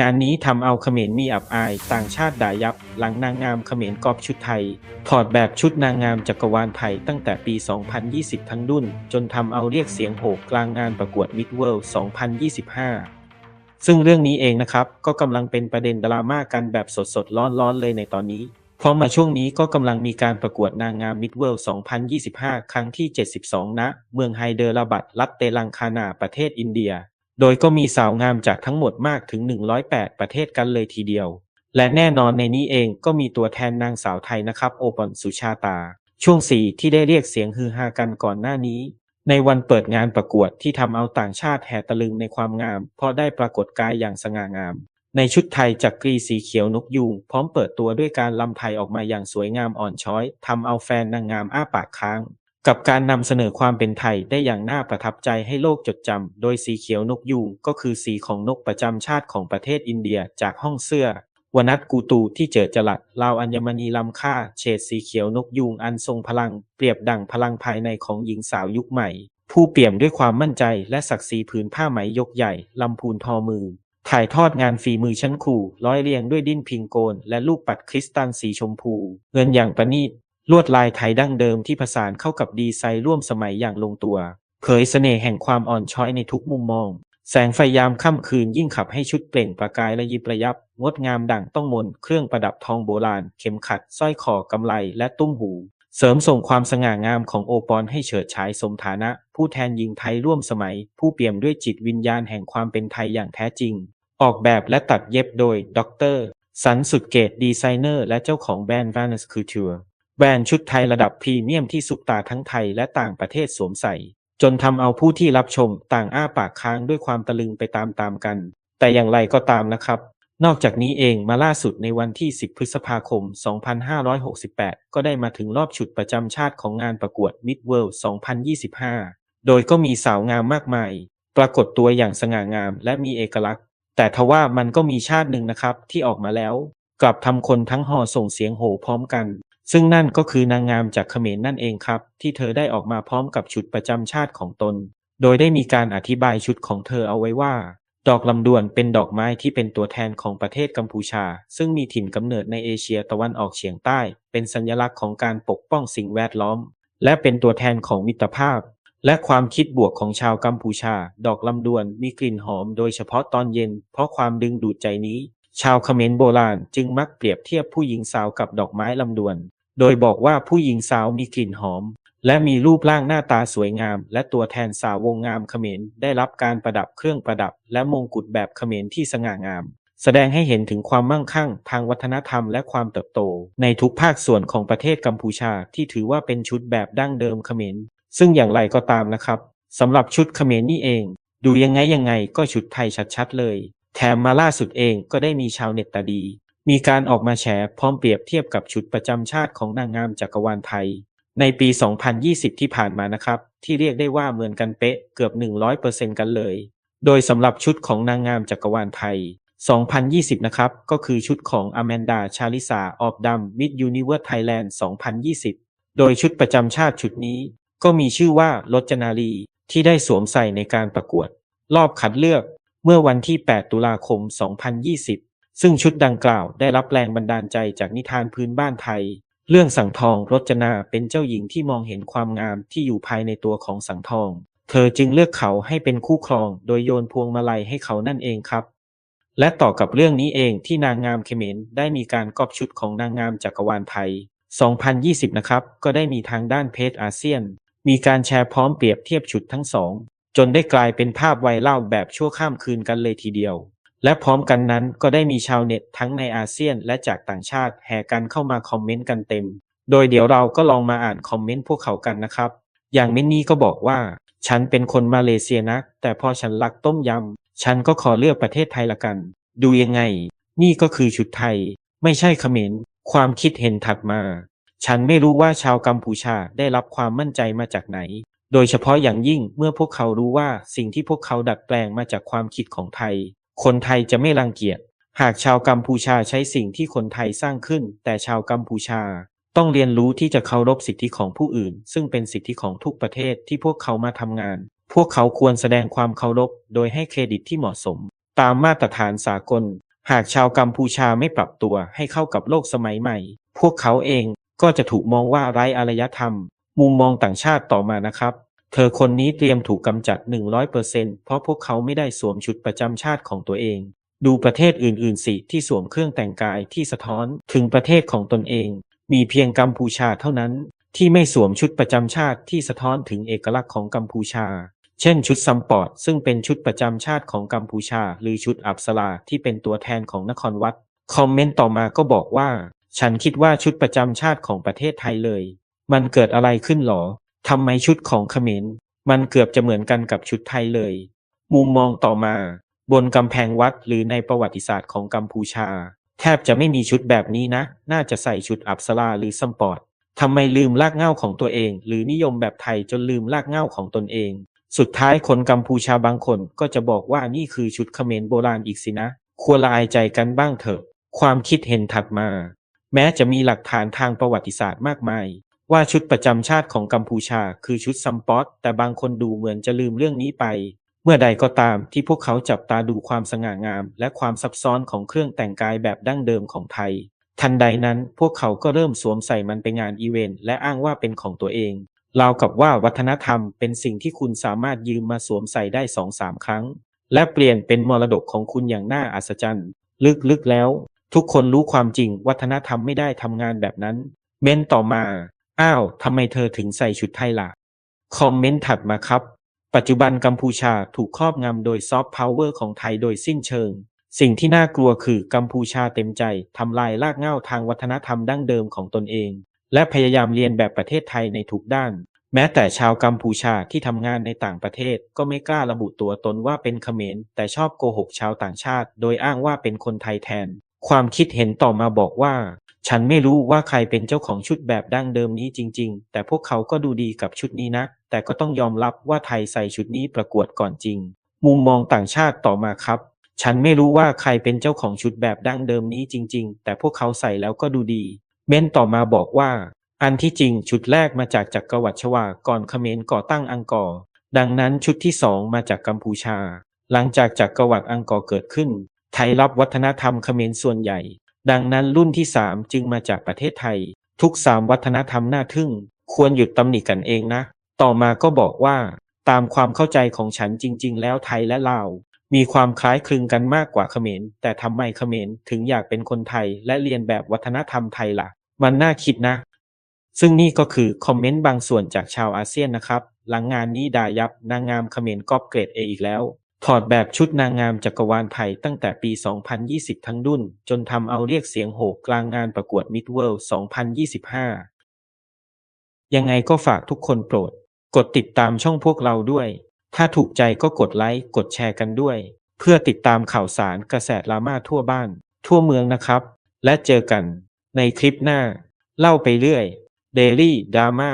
งานนี้ทำเอาเขมรมีอับอาย ต่างชาติด่ายับ หลังนางงามเขมรกอบชุดไทย ถอดแบบชุดนางงามจักรวาลไทยตั้งแต่ปี 2020 ทั้งรุ่น จนทำเอาเรียกเสียงโหกกลางงานประกวด Mid World 2025 ซึ่งเรื่องนี้เองนะครับ ก็กำลังเป็นประเด็นดราม่ากันแบบสดๆ ร้อนๆ เลยในตอนนี้ เพราะมาช่วงนี้ก็กำลังมีการประกวดนางงาม Mid World 2025 ครั้งที่ 72ณเมืองไฮเดอราบัดรัฐเตลังคานาประเทศอินเดีย โดยก็มีสาวงามจากทั้งหมดมากถึง 108 ประเทศกันเลยทีเดียว และแน่นอนในนี้เองก็มีตัวแทนนางสาวไทยนะครับ โอปอนสุชาตา ช่วงสี่ที่ได้เรียกเสียงฮือฮากันก่อนหน้านี้ ในวันเปิดงานประกวดที่ทำเอาต่างชาติแห่ตะลึงในความงาม เพราะได้ปรากฏกายอย่างสง่างาม ในชุดไทยจากกรีสีเขียวนกยูงพร้อมเปิดตัวด้วยการลำไทยออกมาอย่างสวยงามอ่อนช้อยทำเอาแฟนนางงามอ้าปากค้าง กับการนำเสนอความเป็นไทยได้อย่างน่าประทับใจให้โลกจดจำ โดยสีเขียวนกยูงก็คือสีของนกประจำชาติของประเทศอินเดียจากห้องเสื้อวนัทกูตูที่เจอจลัดลาวอัญมณีลำค่า เฉดสีเขียวนกยูงอันทรงพลัง เปรียบดั่งพลังภายในของหญิงสาวยุคใหม่ ผู้เปี่ยมด้วยความมั่นใจและศักดิ์ศรีผืนผ้าไหมยกใหญ่ ลำพูนทอมือ ถ่ายทอดงานฝีมือชั้นครูร้อยเรียงด้วยดิ้นพิงโกน และลูกปัดคริสตัลสีชมพู เงินอย่างประณีต ลวดลายไทยดั้งเดิมที่ผสานเข้ากับดีไซน์ร่วมสมัยอย่างลงตัว เผยเสน่ห์แห่งความอ่อนช้อยในทุกมุมมอง แสงไฟยามค่ำคืนยิ่งขับให้ชุดเปล่งประกายและยิบระยับ งดงามดั่งต้องมนต์เครื่องประดับทองโบราณ เข็มขัดสร้อยคอกำไลและตุ้มหู เสริมส่งความสง่างามของโอปอนให้เฉิดฉายสมฐานะ ผู้แทนหญิงไทยร่วมสมัย ผู้เปี่ยมด้วยจิตวิญญาณแห่งความเป็นไทยอย่างแท้จริง ออกแบบและตัดเย็บโดยดรสันสุดเกตดีไซเนอร์และเจ้าของแบรนด์ Vanus Couture แบรนด์ชุดไทยระดับพรีเมียมที่ซุปตาทั้งไทยและต่างประเทศสวมใส่ จนทำเอาผู้ที่รับชมต่างอ้าปากค้างด้วยความตะลึงไปตามๆกัน แต่อย่างไรก็ตามนะครับ นอกจากนี้เองมาล่าสุดในวันที่ 10 พฤษภาคม 2568 ก็ได้มาถึงรอบฉุดประจำชาติของงานประกวด Mid World 2025 โดยก็มีสาวงามมากมาย ปรากฏตัวอย่างสง่างามและมีเอกลักษณ์ แต่ทว่ามันก็มีชาติหนึ่งนะครับที่ออกมาแล้ว กลับทำคนทั้งหอส่งเสียงโห่พร้อมกัน ซึ่งนั่นก็คือนางงามจากเขมรนั่นเองครับ ที่เธอได้ออกมาพร้อมกับชุดประจำชาติของตน โดยได้มีการอธิบายชุดของเธอเอาไว้ว่า ดอกลำดวนเป็นดอกไม้ที่เป็นตัวแทนของประเทศกัมพูชา ซึ่งมีถิ่นกำเนิดในเอเชียตะวันออกเฉียงใต้ เป็นสัญลักษณ์ของการปกป้องสิ่งแวดล้อม และเป็นตัวแทนของมิตรภาพ และความคิดบวกของชาวกัมพูชา ดอกลำดวนมีกลิ่นหอม โดยเฉพาะตอนเย็น เพราะความดึงดูดใจนี้ ชาวเขมรโบราณจึงมักเปรียบเทียบผู้หญิงสาวกับดอกไม้ลำดวน โดยบอกว่าผู้หญิงสาวมีกลิ่นหอม และมีรูปร่างหน้าตาสวยงาม และตัวแทนสาววงงามเขมรได้รับการประดับเครื่องประดับ และมงกุฎแบบเขมรที่สง่างาม แสดงให้เห็นถึงความมั่งคั่ง ทางวัฒนธรรมและความเติบโต ในทุกภาคส่วนของประเทศกัมพูชาที่ถือว่าเป็นชุดแบบดั้งเดิมเขมรซึ่งอย่างไรก็ตามนะครับสำหรับชุดเขมรนี่เอง ดูยังไงยังไงก็ชุดไทยชัดๆเลย แถมมาล่าสุดเองก็ได้มีชาวเน็ตตาดี มีการออกมาแฉพร้อมเปรียบเทียบกับชุดประจำชาติของนางงามจักรวาลไทย ในปี 2020 ที่ผ่านมานะครับ ที่เรียกได้ว่าเหมือนกันเป๊ะเกือบ 100%กันเลย โดยสำหรับชุดของนางงามจักรวาลไทย 2020 นะครับ ก็คือชุดของอแมนดาชาลิสาออบดัมมิดยูนิเวอร์ไทยแลนด์ 2020 โดยชุดประจำชาติชุดนี้ ก็มีชื่อว่ารจนารีที่ได้สวมใส่ในการประกวด รอบคัดเลือก เมื่อวันที่ 8 ตุลาคม 2020 ซึ่งชุดดังกล่าวได้รับแรงบันดาลใจจากนิทานพื้นบ้านไทย เรื่องสังทองรจนาเป็นเจ้าหญิงที่มองเห็นความงามที่อยู่ภายในตัวของสังทอง เธอจึงเลือกเขาให้เป็นคู่ครองโดยโยนพวงมาลัยให้เขานั่นเองครับและต่อกับเรื่องนี้เองที่นางงามเขมรได้มีการกอบชุดของนางงามจักรวาลไทย 2020 นะครับ ก็ได้มีทางด้านเพจอาเซียน มีการแชร์พร้อมเปรียบเทียบชุดทั้งสอง จนได้กลายเป็นภาพไวรัลแบบชั่วข้ามคืนกันเลยทีเดียว และพร้อมกันนั้นก็ได้มีชาวเน็ตทั้งในอาเซียนและจากต่างชาติแห่กันเข้ามาคอมเมนต์กันเต็ม โดยเดี๋ยวเราก็ลองมาอ่านคอมเมนต์พวกเขากันนะครับ อย่างเมนนี่ก็บอกว่า ฉันเป็นคนมาเลเซียนะแต่พอฉันรักต้มยำฉันก็ขอเลือกประเทศไทยละกัน ดูยังไง นี่ก็คือชุดไทย ไม่ใช่เขมรความคิดเห็นถัดมา ฉันไม่รู้ว่าชาวกัมพูชาได้รับความมั่นใจมาจากไหน โดยเฉพาะอย่างยิ่งเมื่อพวกเขารู้ว่าสิ่งที่พวกเขาดัดแปลงมาจากความคิดของไทย คนไทยจะไม่รังเกียจ หากชาวกัมพูชาใช้สิ่งที่คนไทยสร้างขึ้น แต่ชาวกัมพูชา ต้องเรียนรู้ที่จะเคารพสิทธิของผู้อื่น ซึ่งเป็นสิทธิของทุกประเทศที่พวกเขามาทำงาน พวกเขาควรแสดงความเคารพโดยให้เครดิตที่เหมาะสม ตามมาตรฐานสากล หากชาวกัมพูชาไม่ปรับตัวให้เข้ากับโลกสมัยใหม่ พวกเขาเองก็จะถูกมองว่าไร้อารยธรรม มุมมองต่างชาติต่อมานะครับ เธอคนนี้เตรียมถูกกำจัด 100%เพราะพวกเขาไม่ได้สวมชุดประจำชาติของตัวเอง ดูประเทศอื่นๆสิที่สวมเครื่องแต่งกายที่สะท้อนถึงประเทศของตนเอง มีเพียงกัมพูชาเท่านั้น ที่ไม่สวมชุดประจำชาติที่สะท้อนถึงเอกลักษณ์ของกัมพูชา เช่นชุดซัมปอร์ตซึ่งเป็นชุดประจำชาติของกัมพูชา หรือชุดอับสราที่เป็นตัวแทนของนครวัด คอมเมนต์ต่อมาก็บอกว่า ฉันคิดว่าชุดประจำชาติของประเทศไทยเลย มันเกิดอะไรขึ้นหรอ ทำไมชุดของเขมรมันเกือบจะเหมือนกันกับชุดไทยเลย มุมมองต่อมา บนกำแพงวัดหรือในประวัติศาสตร์ของกัมพูชา แทบจะไม่มีชุดแบบนี้นะ น่าจะใส่ชุดอับสราหรือซัมปอร์ทำไมลืมรากเหง้าของตัวเอง หรือนิยมแบบไทยจนลืมรากเหง้าของตนเอง สุดท้ายคนกัมพูชาบางคนก็จะบอกว่านี่คือชุดเขมรโบราณอีกสินะ ควรลายใจกันบ้างเถอะ ความคิดเห็นถัดมา แม้จะมีหลักฐานทางประวัติศาสตร์มากมาย ว่าชุดประจำชาติของกัมพูชาคือชุดซัมปอตแต่บางคนดูเหมือนจะลืมเรื่องนี้ไป เมื่อใดก็ตามที่พวกเขาจับตาดูความสง่างาม และความซับซ้อนของเครื่องแต่งกายแบบดั้งเดิมของไทย ทันใดนั้นพวกเขาก็เริ่มสวมใส่มันไปงานอีเวนต์และอ้างว่าเป็นของตัวเองราวกับว่าวัฒนธรรมเป็นสิ่งที่คุณสามารถยืมมาสวมใส่ได้สองสามครั้ง และเปลี่ยนเป็นมรดกของคุณอย่างน่าอัศจรรย์ ลึกๆแล้ว ทุกคนรู้ความจริงวัฒนธรรมไม่ได้ทำงานแบบนั้น เม้นต่อมา อ้าวทำไมเธอถึงใส่ชุดไทยล่ะ คอมเมนต์ถัดมาครับ ปัจจุบันกัมพูชาถูกครอบงำโดยซอฟต์พาวเวอร์ของไทยโดยสิ้นเชิง สิ่งที่น่ากลัวคือกัมพูชาเต็มใจทำลายรากเหง้าทางวัฒนธรรมดั้งเดิมของตนเอง และพยายามเรียนแบบประเทศไทยในทุกด้าน แม้แต่ชาวกัมพูชาที่ทำงานในต่างประเทศก็ไม่กล้าระบุตัวตนว่าเป็นเขมร แต่ชอบโกหกชาวต่างชาติ โดยอ้างว่าเป็นคนไทยแทน ความคิดเห็นต่อมาบอกว่า ฉันไม่รู้ว่าใครเป็นเจ้าของชุดแบบดั้งเดิมนี้จริง ๆ แต่พวกเขาก็ดูดีกับชุดนี้นะแต่ก็ต้องยอมรับว่าไทยใส่ชุดนี้ประกวดก่อนจริง มุมมองต่างชาติต่อมาครับ ฉันไม่รู้ว่าใครเป็นเจ้าของชุดแบบดั้งเดิมนี้จริง ๆ แต่พวกเขาใส่แล้วก็ดูดี เม้นต่อมาบอกว่า อันที่จริงชุดแรกมาจากจักรวรรดิชวาก่อนเขมรก่อตั้งอังกอร์ ดังนั้นชุดที่สองมาจากกัมพูชา หลังจากจักรวรรดิอังกอร์เกิดขึ้น ไทยรับวัฒนธรรมเขมรส่วนใหญ่ ดังนั้นรุ่นที่สามจึงมาจากประเทศไทย ทุกสามวัฒนธรรมน่าทึ่ง ควรหยุดตำหนิกันเองนะ ต่อมาก็บอกว่า ตามความเข้าใจของฉันจริง ๆ แล้วไทยและลาวมีความคล้ายคลึงกันมากกว่าเขมร แต่ทำไมเขมรถึงอยากเป็นคนไทยและเรียนแบบวัฒนธรรมไทยล่ะ มันน่าคิดนะ ซึ่งนี่ก็คือคอมเมนต์บางส่วนจากชาวอาเซียนนะครับ หลังงานนี้ด่ายับนางงามเขมรก๊อปเกรดเออีกแล้ว ถอดแบบชุดนางงามจักรวาลไทยตั้งแต่ปี 2020 ทั้งดุ่น จนทำเอาเรียกเสียงโหกกลางงานประกวดมิดเวิลด์2025 ยังไงก็ฝากทุกคนโปรด กดติดตามช่องพวกเราด้วย ถ้าถูกใจก็กดไลค์ กดแชร์กันด้วย เพื่อติดตามข่าวสารกระแสดราม่าทั่วบ้าน ทั่วเมืองนะครับ และเจอกันในคลิปหน้า เล่าไปเรื่อย Daily Drama